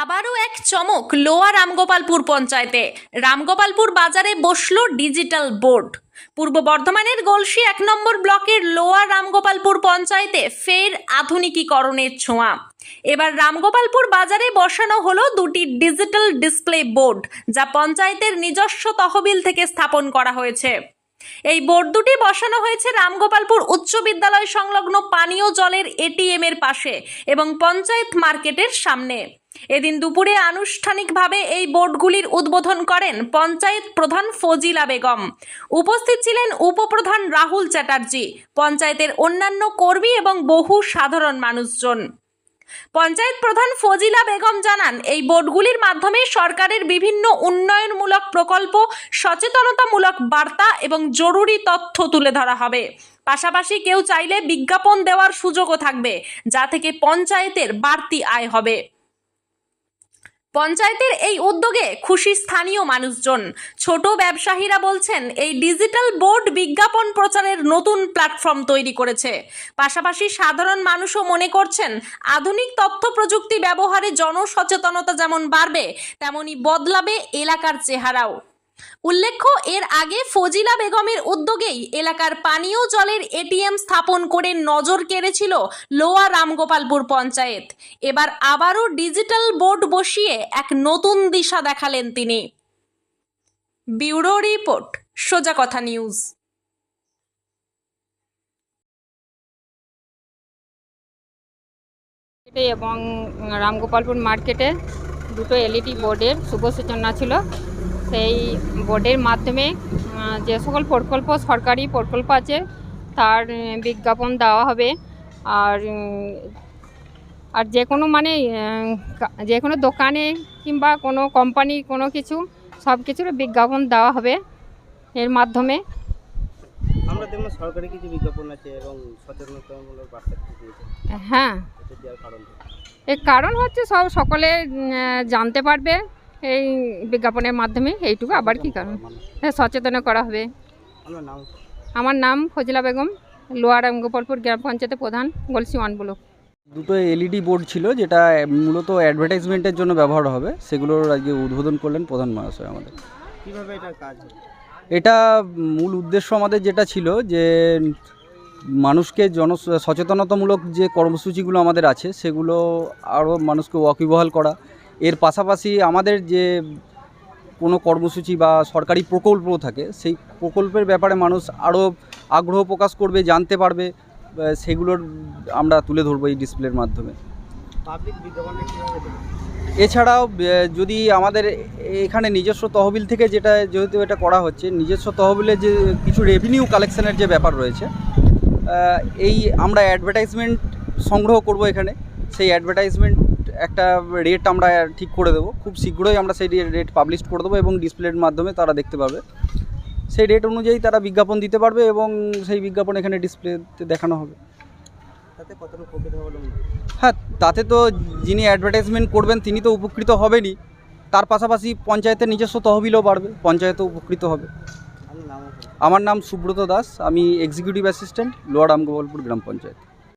আবারও এক চমক লোয়া রামগোপালপুর পঞ্চায়েতে। রামগোপালপুর বাজারে বসল ডিজিটাল বোর্ড। পূর্ব বর্ধমানের গলসি এক নম্বর ব্লকের লোয়া রামগোপালপুর পঞ্চায়েতে ফের আধুনিকীকরণের ছোঁয়া। এবার রামগোপালপুর বাজারে বসানো হলো দুটি ডিজিটাল ডিসপ্লে বোর্ড, যা পঞ্চায়েতের নিজস্ব তহবিল থেকে স্থাপন করা হয়েছে। এই বোর্ড দুটি বসানো হয়েছে রামগোপালপুর উচ্চ বিদ্যালয় সংলগ্ন পানীয় জলের এটিএম এর পাশে এবং পঞ্চায়েত মার্কেটের সামনে। এদিন দুপুরে আনুষ্ঠানিকভাবে এই বোর্ডগুলির উদ্বোধন করেন পঞ্চায়েত প্রধান ফজিলা বেগম। উপস্থিত ছিলেন উপপ্রধান রাহুল চ্যাটার্জি, পঞ্চায়েতের অন্যান্য কর্মী এবং বহু সাধারণ মানুষজন। পঞ্চায়েত প্রধান ফজিলা বেগম জানান, এই বোর্ডগুলির মাধ্যমে সরকারের বিভিন্ন উন্নয়নমূলক প্রকল্প, সচেতনতামূলক বার্তা এবং জরুরি তথ্য তুলে ধরা হবে। পাশাপাশি কেউ চাইলে বিজ্ঞাপন দেওয়ার সুযোগও থাকবে, যা থেকে পঞ্চায়েতের বাড়তি আয় হবে। পঞ্চায়েতের এই উদ্যোগে খুশি স্থানীয় মানুষজন। ছোট ব্যবসায়ীরা বলছেন, এই ডিজিটাল বোর্ড বিজ্ঞাপন প্রচারের নতুন প্ল্যাটফর্ম তৈরি করেছে। পাশাপাশি সাধারণ মানুষও মনে করছেন, আধুনিক তথ্য প্রযুক্তি ব্যবহারে জনসচেতনতা যেমন বাড়বে, তেমনি বদলাবে এলাকার চেহারাও। উল্লেখ্য, এর আগে ফজিলা বেগমের উদ্যোগেই এলাকার পানীয় জলের এটিএম স্থাপন করে নজর কেড়েছিল লোয়া রামগোপালপুর পঞ্চায়েত। এবার আবারও ডিজিটাল বোর্ড বসিয়ে এক নতুন দিশা দেখালেন তিনি। ব্যুরো রিপোর্ট, সোজা কথা নিউজ। এবং রামগোপালপুর মার্কেটে দুটো এলইডি বোর্ডের শুভ সূচনা ছিল। সেই বোর্ডের মাধ্যমে যে সকল প্রকল্প সরকারি প্রকল্প আছে তার বিজ্ঞাপন দেওয়া হবে। আর আর যে কোনো মানে যে কোনো দোকানে কিংবা কোনো কোম্পানি কোনো কিছু সব কিছুর বিজ্ঞাপন দেওয়া হবে এর মাধ্যমে। আমরা দেখলাম সরকারি কিছু বিজ্ঞাপন আছে এবং সচেতনতামূলক বার্তা হ্যাঁ। এর কারণ হচ্ছে সব সকলে জানতে পারবে। এই বিজ্ঞাপনের মাধ্যমে এইটুকু আবার কি কারণ হ্যাঁ সচেতন করা হবে। আমার নাম ফজিলা বেগম লোয়ার গোপালপুর গ্রাম পঞ্চায়েতের প্রধান গলসি ওয়ান ব্লক। দুটো এলইডি বোর্ড ছিল যেটা মূলত অ্যাডভার্টাইজমেন্টের জন্য ব্যবহার হবে সেগুলোর আজকে উদ্বোধন করলেন প্রধান মহাশয় আমাদের। কীভাবে এটা কাজ এটা মূল উদ্দেশ্য আমাদের যেটা ছিল যে মানুষকে জন সচেতনতামূলক যে কর্মসূচিগুলো আমাদের আছে সেগুলো আরও মানুষকে ওয়াকিবহাল করা এর পাশাপাশি আমাদের যে কোনো কর্মসূচি বা সরকারি প্রকল্প থাকে সেই প্রকল্পের ব্যাপারে মানুষ আরও আগ্রহ প্রকাশ করবে জানতে পারবে সেগুলোর আমরা তুলে ধরবো এই ডিসপ্লের মাধ্যমে? এছাড়াও যদি আমাদের এখানে নিজস্ব তহবিল থেকে যেটা যেহেতু এটা করা হচ্ছে নিজস্ব তহবিলে যে কিছু রেভিনিউ কালেকশনের যে ব্যাপার রয়েছে এই আমরা অ্যাডভার্টাইজমেন্ট সংগ্রহ করব এখানে সেই অ্যাডভার্টাইজমেন্ট একটা রেট আমরা ঠিক করে দেবো। খুব শীঘ্রই আমরা সেই রেট পাবলিশ করে দেবো এবং ডিসপ্লের মাধ্যমে তারা দেখতে পাবে। সেই রেট অনুযায়ী তারা বিজ্ঞাপন দিতে পারবে এবং সেই বিজ্ঞাপন এখানে ডিসপ্লেতে দেখানো হবে। হ্যাঁ তাতে তো যিনি অ্যাডভার্টাইজমেন্ট করবেন তিনি তো উপকৃত হবেনই। তার পাশাপাশি পঞ্চায়েতের নিজস্ব তহবিলও বাড়বে পঞ্চায়েতও উপকৃত হবে। আমার নাম আমার নাম সুব্রত দাস আমি এক্সিকিউটিভ অ্যাসিস্ট্যান্ট লোয়ার রামগোপালপুর গ্রাম পঞ্চায়েত।